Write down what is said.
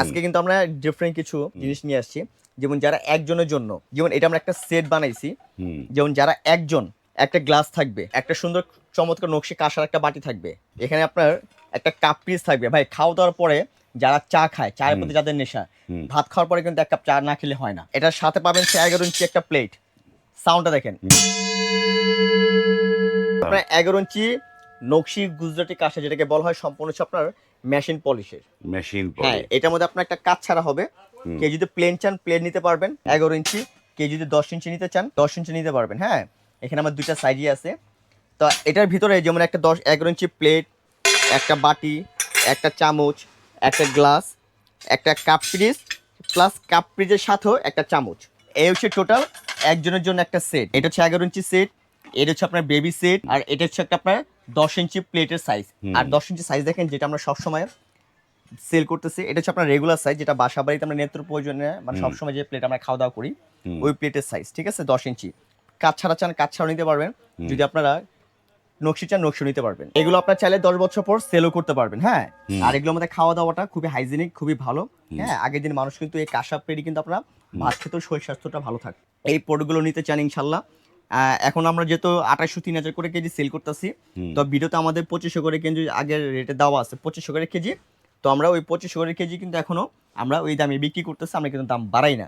আজকে কিন্তু আমরা ডিফারেন্ট কিছু জিনিস নিয়ে আসছি। যেমন যারা একজনের জন্য যেমন এটা আমরা একটা সেট বানাইছি। যেমন যারা একজন একটা গ্লাস থাকবে একটা সুন্দর চমৎকার নকশি কাঁসার একটা বাটি থাকবে। এখানে আপনার একটা কাপ পিস থাকবে। ভাই খাওয়া দাওয়ার পরে যারা চা খায় চায়ের প্রতি যাদের নেশা ভাত খাওয়ার পরে কিন্তু এক কাপ চা না খেলে হয় না। এটার সাথে পাবেন সে এগারো ইঞ্চি একটা প্লেট সাউন্ডটা দেখেন। আপনার এগারো ইঞ্চি নকশি গুজরাটি কাঁসা যেটাকে বলা হয় সম্পূর্ণ হচ্ছে আপনার মেশিন পলিশের মেশিন হ্যাঁ এটার মধ্যে আপনার একটা কাজ ছাড়া হবে। কে যদি প্লেন চান প্লেন নিতে পারবেন। এগারো ইঞ্চি। কে যদি দশ ইঞ্চি নিতে চান দশ ইঞ্চি নিতে পারবেন। হ্যাঁ এখানে আমার দুইটা সাইজই আছে। তো এটার ভিতরে যেমন একটা দশ এগারো ইঞ্চি প্লেট একটা বাটি একটা চামচ একটা গ্লাস একটা কাপ ফ্রিজ প্লাস কাপ ফ্রিজের সাথেও একটা চামচ। এই হচ্ছে টোটাল একজনের জন্য একটা সেট এটা হচ্ছে এগারো ইঞ্চি সেট এটা হচ্ছে আপনার বেবি সেট আর এটা হচ্ছে একটা আপনার দশ ইঞ্চি প্লেটের সাইজ আর দশ ইঞ্চি সাইজ দেখেন যেটা আমরা সবসময় সেল করতেছি এটা হচ্ছে আপনার রেগুলার সাইজ যেটা বাসা বাড়িতে আমরা নেত্র প্রয়োজনে মানে সবসময় যে প্লেট আমরা খাওয়া দাওয়া করি ওই প্লেটের সাইজ ঠিক আছে? দশ ইঞ্চি। কাজ ছাড়া চান কাজ ছাড়া নিতে পারবেন। যদি আপনারা নকশি চান নকশি নিতে পারবেন। এগুলো আপনার চাইলে দশ বছর পর সেলও করতে পারবেন হ্যাঁ? আর এগুলোর মধ্যে খাওয়া দাওয়াটা খুবই হাইজেনিক খুবই ভালো হ্যাঁ? আগের দিন মানুষ কিন্তু এই কাঁসা পেড়ি কিন্তু আপনারা ভাত খেতেও শরীর স্বাস্থ্যটা ভালো থাকে। এই প্রোডাক্টগুলো নিতে চান ইনশাল্লাহ। এখন আমরা যেহেতু আঠাশশো তিন হাজার করে কেজি সেল করতেছি তো ভিডিওতে আমাদের পঁচিশশো করে কেজি আগের রেটে দেওয়া আছে পঁচিশশো করে কেজি। তো আমরা ওই পঁচিশশো করে কেজি কিন্তু এখনও আমরা ওই দামে বিক্রি করতেছি আমরা কিন্তু দাম বাড়াই না।